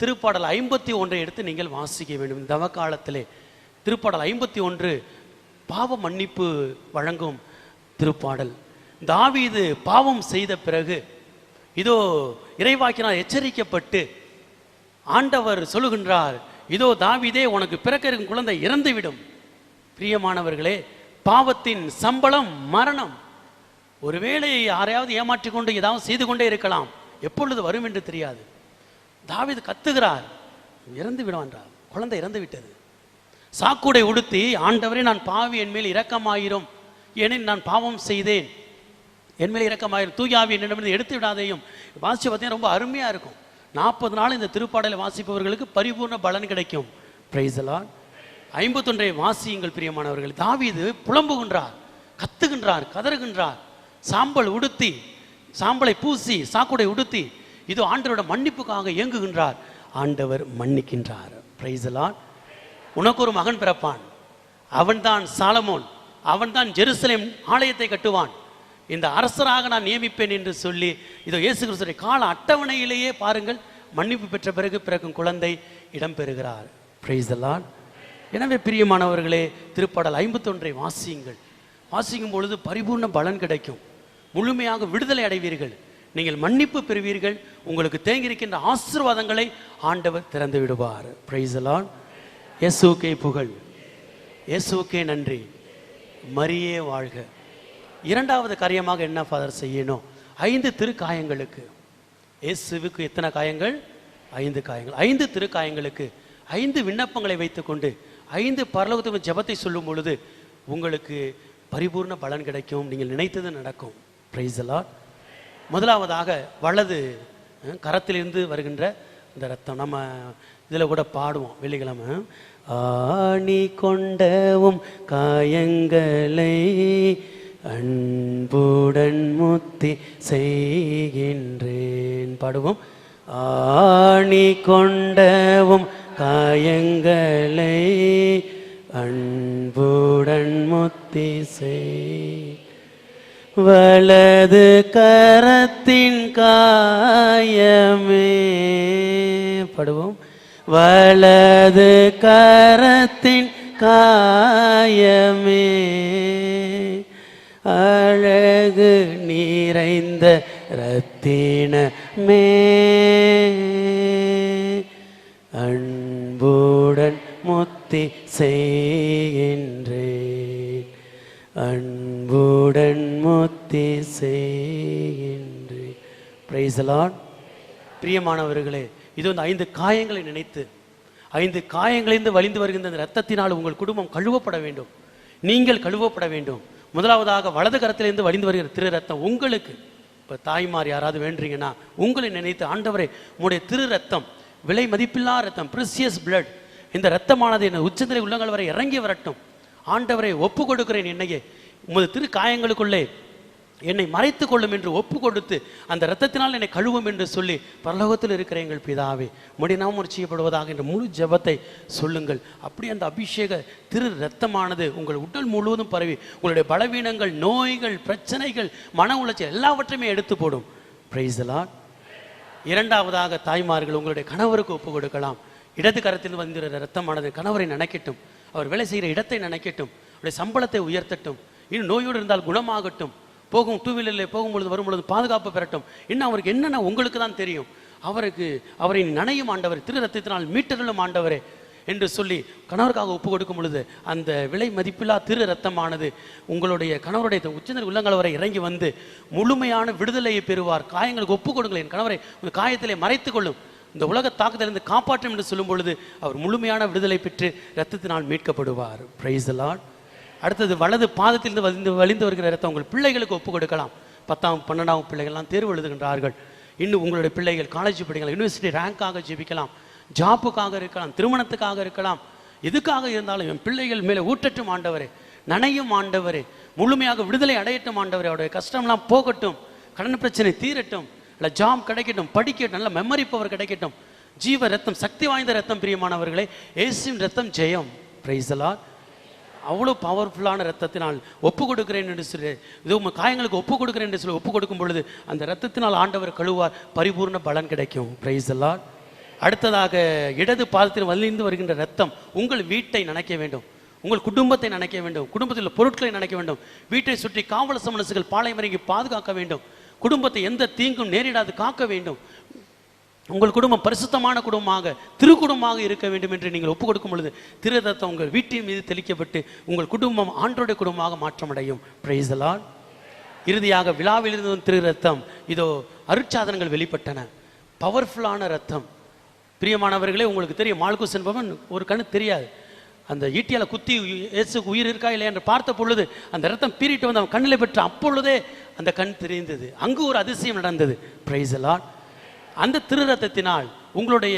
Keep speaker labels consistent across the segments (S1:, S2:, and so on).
S1: திருப்பாடல் ஐம்பத்தி ஒன்றை எடுத்து நீங்கள் வாசிக்க வேண்டும். இந்த தவ காலத்திலே திருப்பாடல் ஐம்பத்தி ஒன்று பாவ மன்னிப்பு வழங்கும் திருப்பாடல். தாவீது பாவம் செய்த பிறகு இதோ இறைவாக்கினால் எச்சரிக்கப்பட்டு ஆண்டவர் சொல்லுகின்றார் இதோ தாவீதே உனக்கு பிறக்க இருக்கும் குழந்தை இறந்துவிடும். பிரியமானவர்களே பாவத்தின் சம்பளம் மரணம். ஒருவேளை யாரையாவது ஏமாற்றிக்கொண்டு ஏதாவது செய்து கொண்டே இருக்கலாம். எப்பொழுது வரும் என்று தெரியாது. தாவீது கத்துகிறார். இறந்து விடுவான்றார். குழந்தை இறந்து விட்டது. சாக்குடை உடுத்தி ஆண்டவரே நான் பாவி என் மேல் இரக்கமாயிரும். ஏனெனில் நான் பாவம் செய்தேன். என் மேல் இரக்கமாயிரும். தூயாவி என்னிடமிருந்து எடுத்து விடாதேயும். வாசிச்சு பார்த்தீங்கன்னா ரொம்ப அருமையாக இருக்கும். நாற்பது நாள் இந்த திருப்பாடலை வாசிப்பவர்களுக்கு பரிபூர்ண பலன் கிடைக்கும். பிரைசலான் ஐம்பத்தொன்றை வாசியுங்கள் பிரியமானவர்கள். தாவீது புலம்புகின்றார் கத்துகின்றார் கதறுகின்றார். சாம்பல் உடுத்தி சாம்பலை பூசி சாக்குடை உடுத்தி இதோ ஆண்டவரோட மன்னிப்புக்காக இயங்குகின்றார். ஆண்டவர் மன்னிக்கின்றார். பிரைசலான் உனக்கு ஒரு மகன் பிறப்பான். அவன்தான் சாலமோன். அவன்தான் ஜெருசலேம் ஆலயத்தை கட்டுவான். இந்த அரசராக நான் நியமிப்பேன் என்று சொல்லி இதோ இயேசு கிறிஸ்துடைய கால அட்டவணையிலேயே பாருங்கள் மன்னிப்பு பெற்ற பிறகு பிறக்கும் குழந்தை இடம்பெறுகிறார். பிரைசலான் எனவே பிரியமானவர்களே திருப்பாடல் ஐம்பத்தொன்றை வாசியுங்கள். வாசிக்கும் பொழுது பரிபூர்ண பலன் கிடைக்கும். முழுமையாக விடுதலை அடைவீர்கள். நீங்கள் மன்னிப்பு பெறுவீர்கள். உங்களுக்கு தேங்கியிருக்கின்ற ஆசீர்வாதங்களை ஆண்டவர் திறந்து விடுவார். பிரைசலான் எசுகே புகழ். எசுகே நன்றி. மரியே வாழ்க. இரண்டாவது காரியமாக என்ன ஃபாதர் செய்யணும்? ஐந்து திருக்காயங்களுக்கு. இயேசுவுக்கு எத்தனை காயங்கள்? ஐந்து காயங்கள். ஐந்து திருக்காயங்களுக்கு ஐந்து விண்ணப்பங்களை வைத்துக்கொண்டு ஐந்து பரலோகத்துக்கு ஜெபத்தை சொல்லும் பொழுது உங்களுக்கு பரிபூர்ண பலன் கிடைக்கும். நீங்கள் நினைத்தது நடக்கும். பிரைஸ் முதலாவதாக வலது கரத்திலிருந்து வருகின்ற இந்த ரத்தம். நம்ம இதில் கூட பாடுவோம் வெள்ளிக்கிழமை. ஆணி கொண்டவும் காயங்களை அன்புடன் முத்தி செய்கின்றேன். பாடுவோம். ஆணி கொண்டவும் காயங்களை அன்புடன் முத்தி செய் வலது கரத்தின் காயமே. படுவோம். வலது கரத்தின் காயமே. அழகு நிறைந்த ரத்தினமே அன்புடன் முத்தி செய்கின்ற அன்புடன் முத்தி செய்கின்றேன் பிரைசலான் பிரியமானவர்களே இது வந்து ஐந்து காயங்களை நினைத்து ஐந்து காயங்களிலிருந்து வழிந்து வருகின்ற இந்த ரத்தத்தினால் உங்கள் குடும்பம் கழுவப்பட வேண்டும். நீங்கள் கழுவப்பட வேண்டும். முதலாவதாக வலது கரத்திலிருந்து வழிந்து வருகிற திரு ரத்தம் உங்களுக்கு. இப்போ தாய்மார் யாராவது வேண்டுறீங்கன்னா உங்களை நினைத்து ஆண்டவரே உங்களுடைய திரு ரத்தம் விலை மதிப்பில்லா ரத்தம் ப்ரிசியஸ் பிளட் இந்த ரத்தமானது என்ன உச்சந்திரை உள்ளங்கள் வரை இறங்கி வரட்டும். ஆண்டவரை ஒப்பு கொடுக்கிறேன் என்னையே. உமது திரு காயங்களுக்குள்ளே என்னை மறைத்துக் கொள்ளும் என்று ஒப்பு கொடுத்து அந்த ரத்தத்தினால் என்னை கழுவும் என்று சொல்லி பரலோகத்தில் இருக்கிற எங்கள் பிதாவே முடி செய்யப்படுவதாக என்ற முழு ஜெபத்தை சொல்லுங்கள். அப்படி அந்த அபிஷேக திரு ரத்தமானது உங்கள் உடல் முழுவதும் பரவி உங்களுடைய பலவீனங்கள் நோய்கள் பிரச்சனைகள் மன உளைச்சல் எல்லாவற்றையுமே எடுத்து போடும். பிரைஸ் இரண்டாவதாக தாய்மார்கள் உங்களுடைய கணவருக்கு ஒப்பு கொடுக்கலாம் இடது கரத்தில் வந்துகிற ரத்தமானது கணவரை நினைக்கட்டும். அவர் வேலை செய்கிற இடத்தை நினைக்கட்டும். அவருடைய சம்பளத்தை உயர்த்தட்டும். இன்னும் நோயோடு இருந்தால் குணமாகட்டும். போகும் டூ வீலரில் போகும்பொழுது வரும்பொழுது பாதுகாப்பு பெறட்டும். இன்னும் அவருக்கு என்னென்ன உங்களுக்கு தான் தெரியும்? அவருக்கு அவரை நனையும் ஆண்டவர் திரு ரத்தத்தினால் மீட்டர்களும் ஆண்டவரே என்று சொல்லி கணவருக்காக ஒப்பு கொடுக்கும் பொழுது அந்த விலை மதிப்பில்லா திரு ரத்தமானது உங்களுடைய கணவருடைய உச்சந்தர் உள்ளங்கள் வரை இறங்கி வந்து முழுமையான விடுதலையை பெறுவார். காயங்களுக்கு ஒப்பு கொடுங்கள் என் கணவரை. காயத்திலே மறைத்துக் கொள்ளும். இந்த உலக தாக்குதலிருந்து காப்பாற்றும் என்று சொல்லும் பொழுது அவர் முழுமையான விடுதலை பெற்று ரத்தத்தினால் மீட்கப்படுவார். பிரைஸ் லார்ட் அடுத்தது வலது பாதத்திலிருந்து வலிந்து வலிந்து வருகிற ரத்தம் உங்கள் பிள்ளைகளுக்கு ஒப்பு கொடுக்கலாம். பத்தாம் பன்னெண்டாம் பிள்ளைகள்லாம் தேர்வு எழுதுகின்றார்கள். இன்னும் உங்களுடைய பிள்ளைகள் காலேஜ் படிக்கலாம் யூனிவர்சிட்டி ரேங்காக ஜெபிக்கலாம். ஜாப்புக்காக இருக்கலாம் திருமணத்துக்காக இருக்கலாம். எதுக்காக இருந்தாலும் என் பிள்ளைகள் மேலே ஊட்டட்டும் ஆண்டவரே நனையும் ஆண்டவரே முழுமையாக விடுதலை அடையட்டும் ஆண்டவரே. அவருடைய கஷ்டம்லாம் போகட்டும் கடன் பிரச்சனை தீரட்டும். இல்லை ஜாம் கிடைக்கட்டும் படிக்கட்டும் நல்ல மெமரி பவர் கிடைக்கட்டும். ஜீவ ரத்தம் சக்தி வாய்ந்த ரத்தம் பிரியமானவர்களே ஏசின் ரத்தம் ஜெயம். பிரைசலா அவ்வளோ பவர்ஃபுல்லான ரத்தத்தினால் ஒப்பு கொடுக்கிறேன் என்று சொல்லி. இது உங்கள் காயங்களுக்கு ஒப்பு கொடுக்கிறேன் என்று சொல்லி ஒப்பு கொடுக்கும் பொழுது அந்த ரத்தத்தினால் ஆண்டவர் கழுவார் பரிபூர்ண பலன் கிடைக்கும். பிரைஸ் எல்லாம் அடுத்ததாக இடது பாதத்தில் வலிந்து வருகின்ற ரத்தம் உங்கள் வீட்டை நினைக்க வேண்டும். உங்கள் குடும்பத்தை நினைக்க வேண்டும். குடும்பத்தில் உள்ள பொருட்களை நினைக்க வேண்டும். வீட்டை சுற்றி காவல் சமணசுகள் பாலை இறங்கி பாதுகாக்க வேண்டும். குடும்பத்தை எந்த தீங்கும் நேரிடாது காக்க வேண்டும். உங்கள் குடும்பம் பரிசுத்தமான குடும்பமாக திருக்குடும்பமாக இருக்க வேண்டும் என்று நீங்கள் ஒப்புக் கொடுக்கும் பொழுது திரு ரத்தம் உங்கள் வீட்டின் மீது தெளிக்கப்பட்டு உங்கள் குடும்பம் ஆண்டோடைய குடும்பமாக மாற்றமடையும். பிரைசலால் இறுதியாக விழாவில் இருந்த திரு ரத்தம் இதோ அருட்சாதனங்கள் வெளிப்பட்டன. பவர்ஃபுல்லான ரத்தம். பிரியமானவர்களே உங்களுக்கு தெரியும் மால்கூஸ் என்பவன் ஒரு கண்ணு தெரியாது. அந்த ஈட்டியால் குத்தி இயேசுக்கு உயிர் இருக்கா இல்லையா என்று பார்த்த பொழுது அந்த ரத்தம் பீறிட்டு வந்து அவன் கண்ணில் பெற்ற அப்பொழுதே அந்த கண் தெரிந்தது. அங்கு ஒரு அதிசயம் நடந்தது. பிரைஸ் அந்த திரு ரத்தத்தினால் உங்களுடைய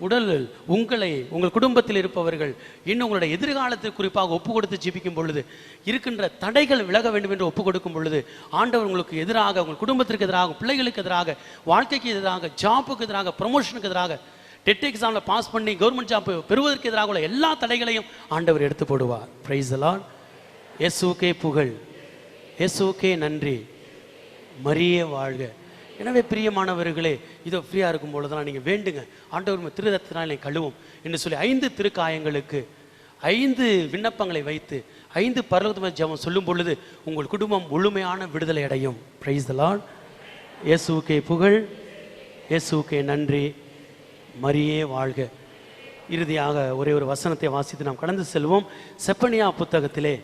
S1: உடலில் உங்களை உங்கள் குடும்பத்தில் இருப்பவர்கள் இன்னும் உங்களுடைய எதிர்காலத்தை குறிப்பாக ஒப்பு கொடுத்து ஜீபிக்கும் பொழுது இருக்கின்ற தடைகள் விலக வேண்டும் என்று ஒப்பு கொடுக்கும் பொழுது ஆண்டவர் உங்களுக்கு எதிராக உங்கள் குடும்பத்திற்கு எதிராக பிள்ளைகளுக்கு எதிராக வாழ்க்கைக்கு எதிராக ஜாப்புக்கு எதிராக ப்ரொமோஷனுக்கு எதிராக டெட் எக்ஸாமில் பாஸ் பண்ணி கவர்மெண்ட் ஜாப் பெறுவதற்கு எதிராக உள்ள எல்லா தடைகளையும் ஆண்டவர் எடுத்து போடுவார். பிரைஸ் எல்லாம் எஸ்ஓகே புகழ். எஸ்ஓகே நன்றி. மரிய வாழ்க. எனவே பிரியமானவர்களே இதோ ஃப்ரீயாக இருக்கும் பொழுதெல்லாம் நீங்கள் வேண்டுங்க. ஆண்டவர் திருதத்தினால் கழுவும் என்று சொல்லி ஐந்து திருக்காயங்களுக்கு ஐந்து விண்ணப்பங்களை வைத்து ஐந்து பர்வதம ஜபம் சொல்லும் பொழுது உங்கள் குடும்பம் முழுமையான விடுதலை அடையும். பிரைஸ் தலான் இயேசுக்கே புகழ். இயேசுக்கே நன்றி. மரியே வாழ்க. இறுதியாக ஒரே ஒரு வசனத்தை வாசித்து நாம் கடந்து செல்வோம். செப்பனியா புத்தகத்திலே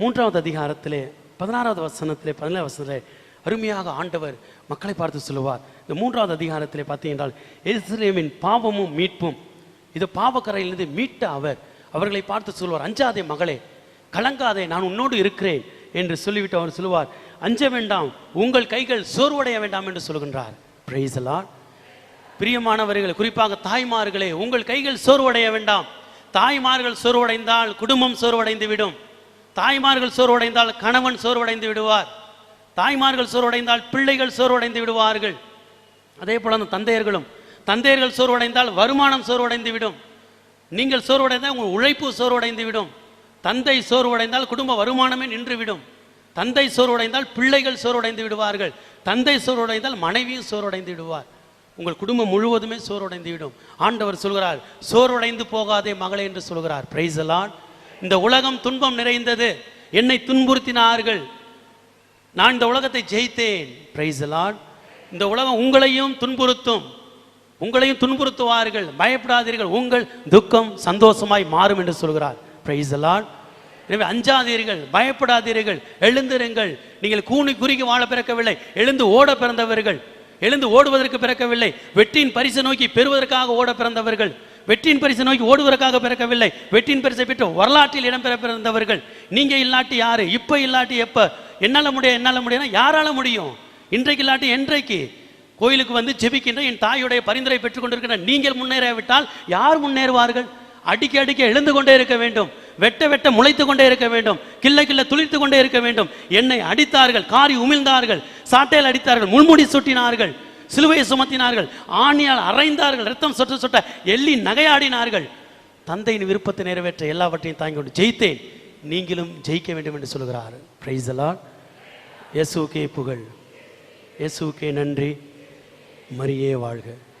S1: மூன்றாவது அதிகாரத்திலே பதினாறாவது வசனத்திலே பதினேழு வசனத்திலே அருமையாக ஆண்டவர் மக்களை பார்த்து சொல்லுவார். இந்த மூன்றாவது அதிகாரத்திலே பார்த்தீங்கன்றால் எருசலேமின் பாவமும் மீட்பும் இது பாவக்கரையிலிருந்து மீட்ட அவர் அவர்களை பார்த்து சொல்வார் அஞ்சாதே மகளே கலங்காதே நான் உன்னோடு இருக்கிறேன் என்று சொல்லிவிட்டு அவர் சொல்லுவார் அஞ்ச வேண்டாம் உங்கள் கைகள் சோர்வடைய வேண்டாம் என்று சொல்கின்றார் பிரைஸ் பிரியமானவர்கள் குறிப்பாக தாய்மார்களே உங்கள் கைகள் சோர்வடைய வேண்டாம். தாய்மார்கள் சோர்வடைந்தால் குடும்பம் சோர்வடைந்து விடும் தாய்மார்கள் சோர்வடைந்தால் கணவன் சோர்வடைந்து விடுவார். தாய்மார்கள் சோர்வடைந்தால் பிள்ளைகள் சோர்வடைந்து விடுவார்கள். அதே போல அந்த தந்தையர்களும் தந்தையர்கள் சோர்வடைந்தால் வருமானம் சோர்வடைந்து விடும் நீங்கள் சோர்வடைந்தால் உங்கள் உழைப்பு சோர்வடைந்து விடும் தந்தை சோர்வடைந்தால் குடும்ப வருமானமே நின்றுவிடும். தந்தை சோர்வடைந்தால் பிள்ளைகள் சோர்வடைந்து விடுவார்கள். தந்தை சோர்வடைந்தால் மனைவியும் சோர்வடைந்து விடுவார். உங்கள் குடும்பம் முழுவதுமே சோர்வடைந்து விடும் ஆண்டவர் சொல்கிறார் சோர்வடைந்து போகாதே மகளே என்று சொல்கிறார். பிரைஸ் இந்த உலகம் துன்பம் நிறைந்தது. என்னை துன்புறுத்தினார்கள். நான் இந்த உலகத்தை ஜெயித்தேன். பிரைஸ் இந்த உலகம் உங்களையும் துன்புறுத்தும். உங்களையும் துன்புறுத்துவார்கள். பயப்படாதீர்கள். உங்கள் துக்கம் சந்தோஷமாய் மாறும் என்று சொல்கிறார். பிரைஸ் எனவே அஞ்சாதீர்கள். பயப்படாதீர்கள். எழுந்திருங்கள். நீங்கள் கூணி குறுகி வாழ பிறக்கவில்லை. எழுந்து ஓட பிறந்தவர்கள். எழுந்து ஓடுவதற்கு பிறக்கவில்லை. வெற்றியின் பரிசு நோக்கி பெறுவதற்காக ஓட பிறந்தவர்கள். வெற்றியின் பரிசு நோக்கி ஓடுவதற்காக பிறக்கவில்லை. வெற்றியின் பரிசை பெற்று வரலாற்றில் இடம்பெற பிறந்தவர்கள். நீங்க இல்லாட்டி யாரு? இப்ப இல்லாட்டி எப்ப? என்னால முடியும் என்னால முடியும்னா யாரால முடியும்? இன்றைக்கு இல்லாட்டி என்றைக்கு? கோயிலுக்கு வந்து ஜெபிக்கின்ற என் தாயுடைய பரிந்துரை பெற்றுக்கொண்டிருக்கிற நீங்கள் முன்னேறாவிட்டால் யார் முன்னேறுவார்கள்? அடிக்க அடிக்க எழுந்து கொண்டே இருக்க வேண்டும். வெட்ட வெட்ட முளைத்து கொண்டே இருக்க வேண்டும். கிள்ள கிள்ள துளித்து கொண்டே இருக்க வேண்டும். என்னை அடித்தார்கள் காரி உமிழ்ந்தார்கள். சாட்டையில் அடித்தார்கள் முள்முடி சுட்டினார்கள் சிலுவையை சுமத்தினார்கள் ஆணியால் அரைந்தார்கள் ரத்தம் சொட்ட சொட்ட எள்ளி நகையாடினார்கள். தந்தையின் விருப்பத்தை நிறைவேற்ற எல்லாவற்றையும் தாங்கி கொண்டு ஜெயித்தேன். நீங்களும் ஜெயிக்க வேண்டும் என்று சொல்கிறார். பிரைஸ் இயேசுக்கே புகழ். இயேசுக்கே நன்றி. மரியே வாழ்க.